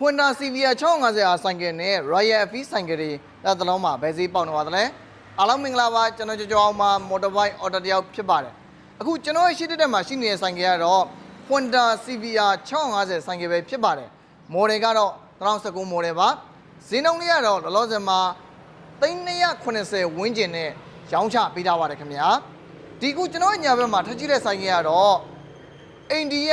Honda CVR 650အားဆိုင်ကယ်နဲ့ Royal FE ဆိုင်ကယ်တွေလက်သလုံးမှာဘယ်ဈေးပေါက်နေပါသလဲအားလုံးမင်္ဂလာပါကျွန်တော်ကြောကြောအောင်မှာ Motorbike Auto တယောက်ဖြစ်ပါတယ်အခုကျွန်တော်ရဲ့ရှိတဲ့တက်မှာရှိနေတဲ့ဆိုင်ကယ်ကတော့ Honda CVR 650ဆိုင်ကယ်ပဲဖြစ်ပါတယ်မော်ဒယ်ကတော့2019မော်ဒယ်ပါဈေးနှုန်းလေးကတော့လောလောဆယ်မှာ380ဝန်းကျင်နဲ့ရောင်းချပေးထားပါတယ်ခင်ဗျာဒီခုကျွန်တော်ရဲ့ညာဘက်မှာထပ်ကြည့်တဲ့ဆိုင်ကယ်ကတော့အိန္ဒိယ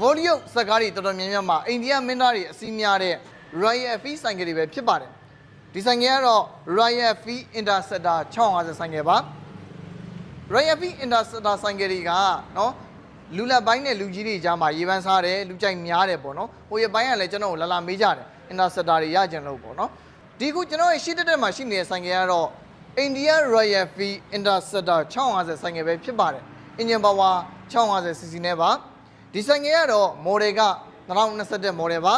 volume စကားတွေတော်တော်များများမှာအိန္ဒိယမင်းသားတွေအစီးများတဲ့ Royal Fee ဆိုင်ကယ်တွေပဲဖြစ်ပါတယ်ဒီဆိုင်ကယ်ကတော့ Royal Fee Interceptor 650ဆိုင်ကယ်ပါ Royal Fee Interceptor ဆိုင်ကယ်တွေကနော်လူလက်ပိုင်းနဲ့လူကြီးတွေကြားမှာရေပန်းစားတယ်လူကြိုက်များတယ်ပေါ့နော်ဟိုရပိုင်းကလည်းကျွန်တော်ကိုလာလာမေးကြတယ် Interceptor တွေရကြလို့ပေါ့နော်ဒီခုကျွန်တော်ရဲ့ရှေ့တက်တက်မှာရှိနေတဲ့ဆိုင်ကယ်ကတော့ India Royal Fee Interceptor 650ဆိုင်ကယ်ပဲဖြစ်ပါတယ် engine power 650cc နဲ့ပါ ဒီဆိုင်ငယ်ကတော့ model က2021 model ပါ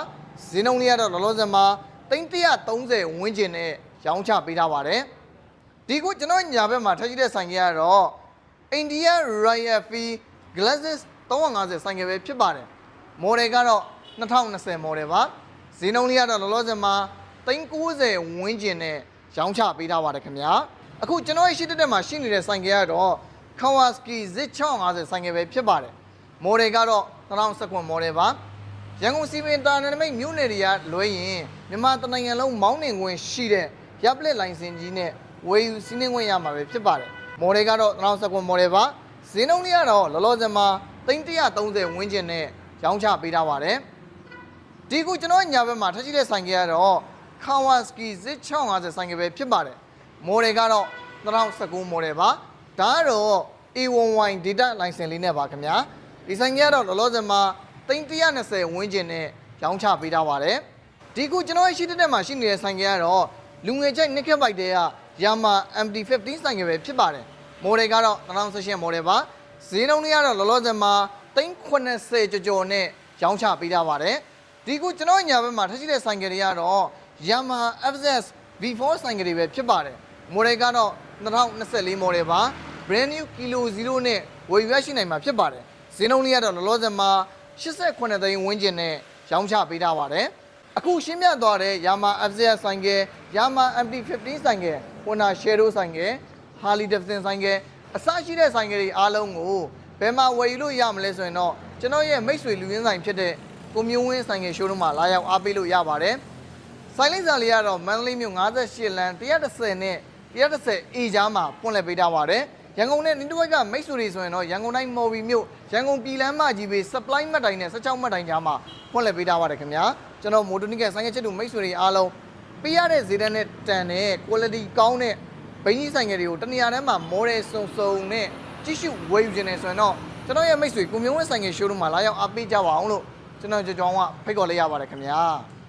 ဈေးနှုန်းလေးကတော့လောလောဆယ်မှာ330ဝန်းကျင်နဲ့ရောင်းချပေးထားပါတယ်ဒီခုကျွန်တော်ညာဘက်မှာထပ်ကြည့်တဲ့ဆိုင်ငယ်ကတော့ India Royal Fee Glasses 350ဆိုင်ငယ်ပဲဖြစ်ပါတယ် model ကတော့2020 model ပါဈေးနှုန်းလေးကတော့လောလောဆယ်မှာ390ဝန်းကျင်နဲ့ရောင်းချပေးထားပါတယ်ခင်ဗျာအခုကျွန်တော်ရဲ့ရှိတဲ့တက်မှာရှိနေတဲ့ဆိုင်ငယ်ကတော့ Kawasaki Z650 ဆိုင်ငယ်ပဲဖြစ်ပါတယ်။ model ကတော့2019 model ပါ။ရန်ကုန်စီမံတာနယ်နိမိတ်မြို့နယ်တွေကလွဲရင်မြန်မာတနိုင်ငံလုံးမောင်းနှင်ခွင့်ရှိတဲ့ရပ်ပလက်လိုင်စင်ကြီးနဲ့ဝယ်ယူစီးနှင်းခွင့်ရမှာပဲဖြစ်ပါတယ်။ model ကတော့2019 model ပါ။ဈေးနှုန်းလေးကတော့လောလောဆယ်မှာ330ဝန်းကျင်နဲ့ရောင်းချပေးထားပါတယ်။ဒီခုကျွန်တော်ညာဘက်မှာထပ်ရှိတဲ့ဆိုင်ကကတော့ Kawasaki Z650 ဆိုင်ကပဲဖြစ်ပါတယ်။ model ကတော့2019 model ပါ။ဒါကတော့ A1Y data license လေးနဲ့ပါခင်ဗျာ။ ဒီဆိုင်ကတော့လောလောဆယ်မှာ330ဝန်းကျင်နဲ့ရောင်းချပေးထားပါတယ်။ဒီခုကျွန်တော်ရဲ့ရှိတဲ့တက်မှာရှိနေတဲ့ဆိုင်ကတော့လူငယ်ချိုက်နှစ်ခက်ဘိုက်တဲက Yamaha MT15 ဆိုင်ကပဲဖြစ်ပါတယ်။ model ကတော့2018 model ပါ။ဈေးနှုန်းလေးကတော့လောလောဆယ်မှာ380ကျော်ကျော်နဲ့ရောင်းချပေးထားပါတယ်။ဒီခုကျွန်တော်ညာဘက်မှာထပ်ရှိတဲ့ဆိုင်ကယ်တွေကတော့ Yamaha FZ V4 ဆိုင်ကယ်တွေပဲဖြစ်ပါတယ်။ model ကတော့2024 model ပါ brand new kilo 0နဲ့ဝယ်ယူရရှိနိုင်မှာဖြစ်ပါတယ်။ ဈေးနှုန်းလေးကတော့လောလောဆယ်မှာ88သိန်းဝန်းကျင်နဲ့ရောင်းချပေးထားပါတယ်။အခုရှင်းပြသွားတဲ့ Yamaha FZ ဆိုင်ကယ် Yamaha MT15 ဆိုင်ကယ် Honda Shadow ဆိုင်ကယ် Harley Davidson ဆိုင်ကယ်အစရှိတဲ့ဆိုင်ကယ်တွေအားလုံးကိုဘယ်မှာဝယ်ယူလို့ရမလဲဆိုရင်တော့ကျွန်တော်ရဲ့မိတ်ဆွေလူရင်းဆိုင်ဖြစ်တဲ့ကိုမျိုးဝင်းဆိုင်ကယ်ရှိုးရုံးမှာလာရောက်အားပေးလို့ရပါတယ်။ဆိုင်လိပ်စာလေးကတော့မန္တလေးမြို့58လမ်း130နဲ့130 A ကြားမှာပွင့်လှစ်ပေးထားပါတယ်။ ရန်ကုန်နဲ့နင်းတဝက်ကမိတ်ဆွေတွေဆိုရင်တော့ရန်ကုန်တိုင်းမော်ဘီမြို့ရန်ကုန်ပြည်လမ်းမကြီးပေး supply မှတ်တိုင်နဲ့16မှတ်တိုင်ကြားမှာပွင့်လှစ်ပေးထားပါတယ်ခင်ဗျာ။ကျွန်တော်မိုတိုနီကဆိုင်ကယ်ချစ်သူမိတ်ဆွေတွေအားလုံးပေးရတဲ့ဈေးတန်းနဲ့တန်တဲ့ quality ကောင်းတဲ့ဘိန်းကြီးဆိုင်ကယ်တွေကိုတနေရာတည်းမှာ model စုံစုံနဲ့ကြည့်ရှုဝယ်ယူခြင်းနဲ့ဆိုရင်တော့ကျွန်တော်ရဲ့မိတ်ဆွေကိုမျိုးဝင်းဆိုင်ကယ်ရှိုးရုံးမှာလာရောက်အားပေးကြပါအောင်လို့ကျွန်တော်ကြောင်ကြောင်ကဖိတ်ခေါ်လိုက်ရပါတယ်ခင်ဗျာ။